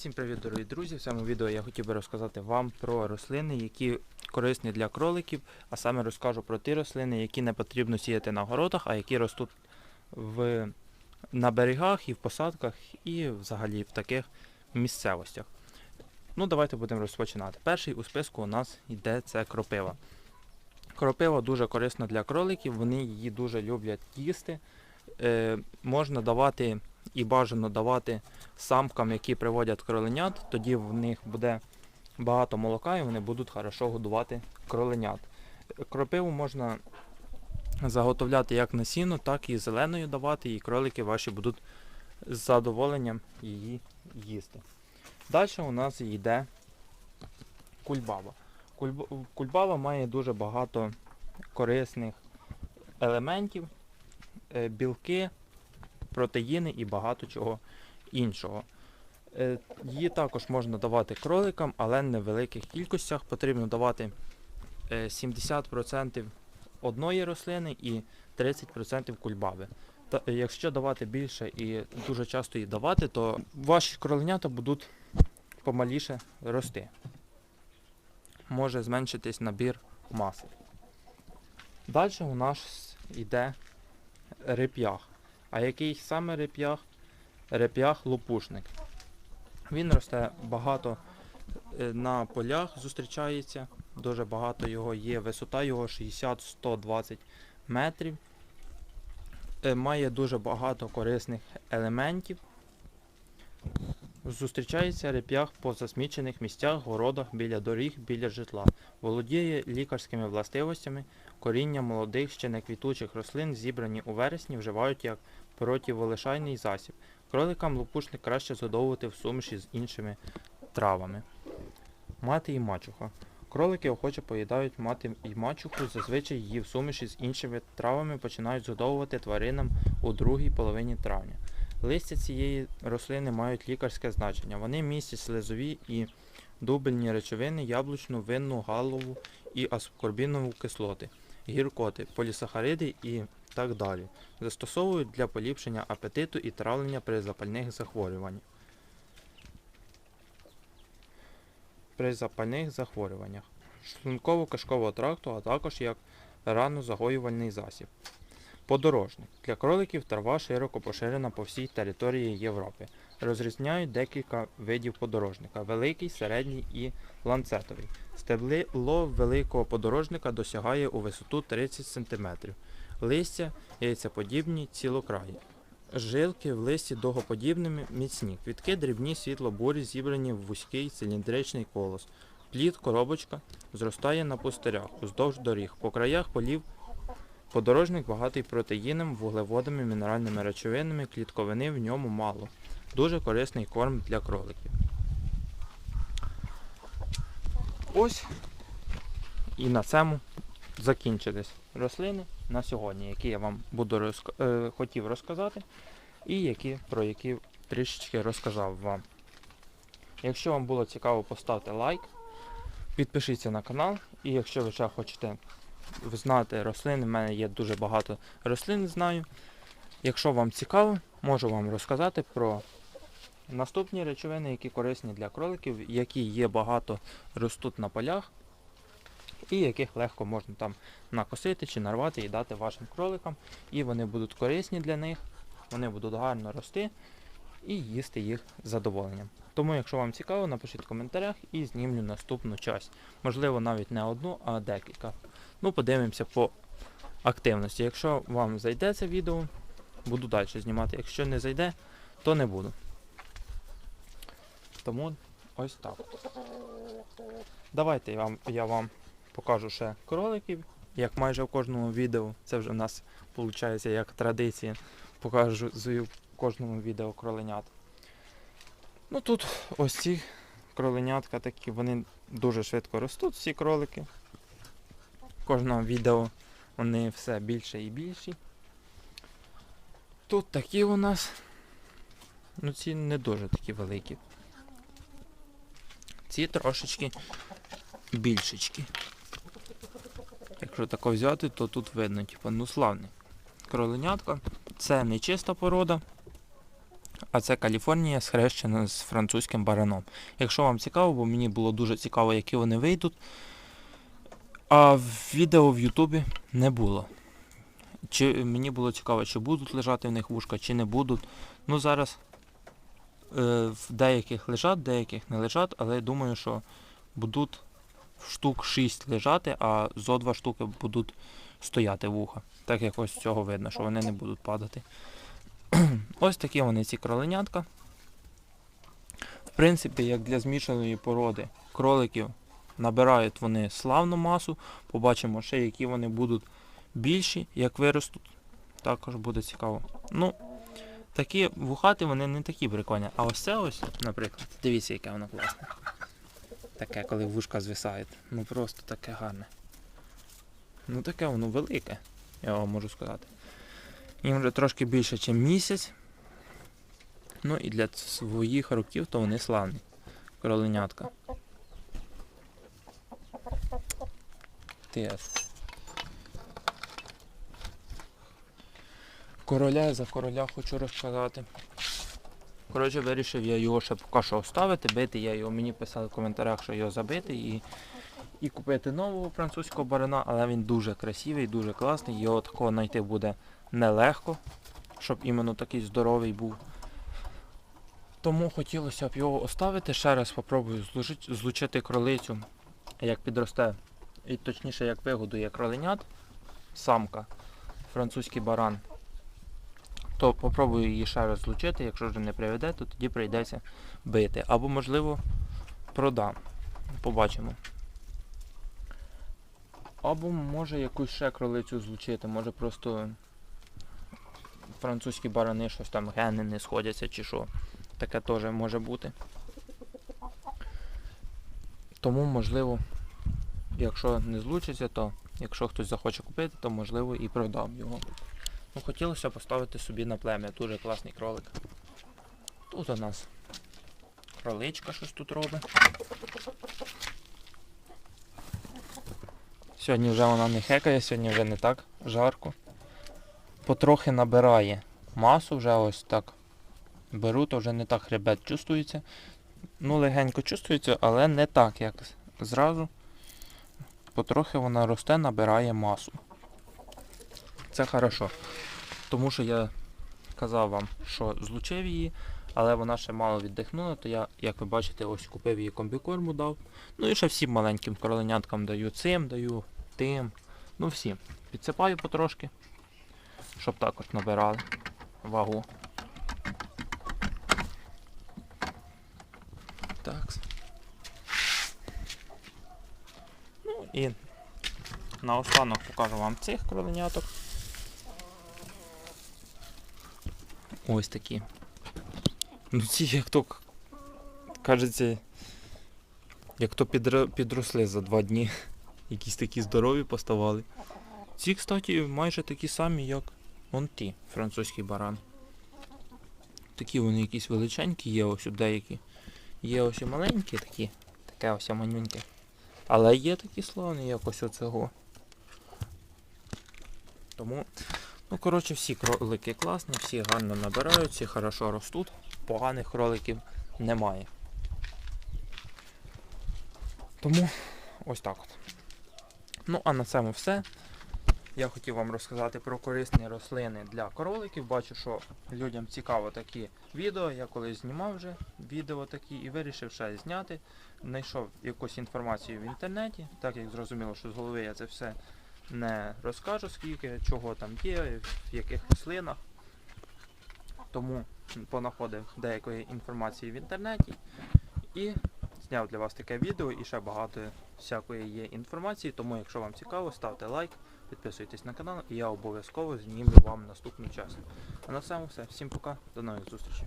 Всім привіт, дорогі друзі! В цьому відео я хотів би розказати вам про рослини, які корисні для кроликів, а саме розкажу про ті рослини, які не потрібно сіяти на городах, а які ростуть в, на берегах і в посадках, і взагалі в таких місцевостях. Ну, давайте будемо розпочинати. Перший у списку у нас йде це кропива. Кропива дуже корисна для кроликів, вони її дуже люблять їсти. Е, можна давати і бажано давати самкам, які приводять кроленят, тоді в них буде багато молока і вони будуть хорошо годувати кроленят. Кропиву можна заготовляти як на сіно, так і зеленою давати, і кролики ваші будуть з задоволенням її їсти. Далі у нас йде кульбаба. Кульб- Кульбаба має дуже багато корисних елементів, е, білки, протеїни і багато чого іншого. Е, Її також можна давати кроликам, але не в великих кількостях. Потрібно давати е, 70% одної рослини і 30% кульбаби. Та, е, якщо давати більше і дуже часто її давати, то ваші кроленята будуть помаліше рости. Може зменшитись набір маси. Далі у нас йде реп'ях. А який саме реп'ях? Реп'ях лопушник. Він росте багато е, на полях, зустрічається. Дуже багато його є. Висота його 60-120 метрів. Е, Має дуже багато корисних елементів. Зустрічається реп'ях по засмічених місцях, городах, біля доріг, біля житла. Володіє лікарськими властивостями. Коріння молодих ще не квітучих рослин, зібрані у вересні, вживають як противолишайний засіб. Кроликам лопушник краще згодовувати в суміші з іншими травами. Мати і мачуха. Кролики охоче поїдають мати і мачуху, зазвичай її в суміші з іншими травами починають згодовувати тваринам у другій половині травня. Листя цієї рослини мають лікарське значення. Вони містять слизові і дубельні речовини, яблучну, винну, галову і аскорбінову кислоти, гіркоти, полісахариди і так далі. Застосовують для поліпшення апетиту і травлення при запальних захворюваннях. При запальних захворюваннях. Шлунково-кишкового тракту, а також як ранозагоювальний засіб. Подорожник. Для кроликів трава широко поширена по всій території Європи. Розрізняють декілька видів подорожника: великий, середній і ланцетовий. Стебло великого подорожника досягає у висоту 30 см. Листя яйцеподібні цілокраї. Жилки в листі довгоподібними, міцні. Квітки дрібні, світло-бурі, зібрані в вузький циліндричний колос. Плід, коробочка зростає на пустирях, уздовж доріг. По краях полів подорожник багатий протеїном, вуглеводами, мінеральними речовинами, клітковини в ньому мало. Дуже корисний корм для кроликів. Ось і на цьому закінчились рослини на сьогодні, які я вам буду розк... е, хотів розказати, і які, про які трішечки розказав вам. Якщо вам було цікаво, поставте лайк, підпишіться на канал, і якщо ви ще хочете знати рослини, в мене є дуже багато рослин, знаю. Якщо вам цікаво, можу вам розказати про наступні речовини, які корисні для кроликів, які є багато ростуть на полях, і яких легко можна там накосити чи нарвати і дати вашим кроликам. І вони будуть корисні для них, вони будуть гарно рости і їсти їх з задоволенням. Тому, якщо вам цікаво, напишіть в коментарях і знімлю наступну часть. Можливо, навіть не одну, а декілька. Ну, подивимося по активності. Якщо вам зайде це відео, буду далі знімати. Якщо не зайде, то не буду. Тому ось так. Давайте я вам, я вам покажу ще кроликів, як майже в кожному відео. Це вже в нас виходить як традиція. Покажу в кожному відео кроленят. Ну тут ось ці кроленятка такі, вони дуже швидко ростуть, всі кролики. Кожного відео вони все більше і більші. Тут такі у нас. Ну ці не дуже такі великі. Ці трошечки більшечки. Якщо тако взяти, то тут видно, типу, ну славний. Кроленятка. Це не чиста порода. А це Каліфорнія схрещена з французьким бараном. Якщо вам цікаво, бо мені було дуже цікаво, які вони вийдуть. А відео в Ютубі не було. Чи мені було цікаво, чи будуть лежати в них вушка, чи не будуть. Ну зараз е, в деяких лежать, деяких не лежать, але я думаю, що будуть штук 6 лежати, а зо два штуки будуть стояти вуха. Так як ось цього видно, що вони не будуть падати. ось такі вони ці кроленятка. В принципі, як для змішаної породи кроликів набирають вони славну масу. Побачимо ще, які вони будуть більші, як виростуть. Також буде цікаво. Ну, такі вухати вони не такі прикольні. А ось це ось, наприклад, дивіться, яке воно класне. Таке, коли вушка звисають. Ну просто таке гарне. Ну таке воно велике, я вам можу сказати. Їм вже трошки більше, ніж місяць. Ну і для своїх років то вони славні. Кроленятка. Тес. Короля за короля хочу розказати. Коротше, вирішив я його ще поки що оставити, бити я його, мені писали в коментарях, що його забити і, і купити нового французького барана, але він дуже красивий, дуже класний. Його такого знайти буде нелегко, щоб іменно такий здоровий був. Тому хотілося б його оставити. Ще раз спробую злучити, кролицю, як підросте, і точніше як вигодує кроленят, самка, французький баран то попробую її ще раз злучити, якщо вже не приведе, то тоді прийдеться бити. Або, можливо, продам. Побачимо. Або може якусь ще кролицю злучити, може просто французькі барани щось там гени не сходяться чи що. Таке теж може бути. Тому, можливо, якщо не злучиться, то якщо хтось захоче купити, то можливо і продам його. Ну, хотілося поставити собі на плем'я. Дуже класний кролик. Тут у нас кроличка щось тут робить. Сьогодні вже вона не хекає, сьогодні вже не так жарко. Потрохи набирає масу, вже ось так беру, то вже не так хребет чувствується. Ну, легенько чувствується, але не так, як зразу. Потрохи вона росте, набирає масу. Це хорошо. Тому що я казав вам, що злучив її, але вона ще мало віддихнула, то я, як ви бачите, ось купив її комбікорму дав. Ну і ще всім маленьким кроленяткам даю цим, даю тим. Ну всім. Підсипаю потрошки, щоб також набирали вагу. Так. Ну і наостанок покажу вам цих кроленяток. Ось такі. Ну ці як то кажеться, як то підросли за два дні. Якісь такі здорові поставали. Ці, кстати, майже такі самі, як вон ті, французький баран. Такі вони якісь величенькі, є ось деякі. Є ось і маленькі такі, таке ось манюньке. Але є такі славні, як ось оцього. Тому, ну коротше, всі кролики класні, всі гарно набирають, всі хорошо ростуть, поганих кроликів немає. Тому ось так от. Ну, а на цьому все. Я хотів вам розказати про корисні рослини для кроликів. Бачу, що людям цікаво такі відео. Я колись знімав вже відео такі і вирішив ще зняти. Знайшов якусь інформацію в інтернеті, так як зрозуміло, що з голови я це все не розкажу, скільки, чого там є, в яких рослинах. Тому понаходив деякої інформації в інтернеті і зняв для вас таке відео і ще багато всякої є інформації. Тому, якщо вам цікаво, ставте лайк, підписуйтесь на канал і я обов'язково знімлю вам наступний час. А на цьому все. Всім пока, до нових зустрічей.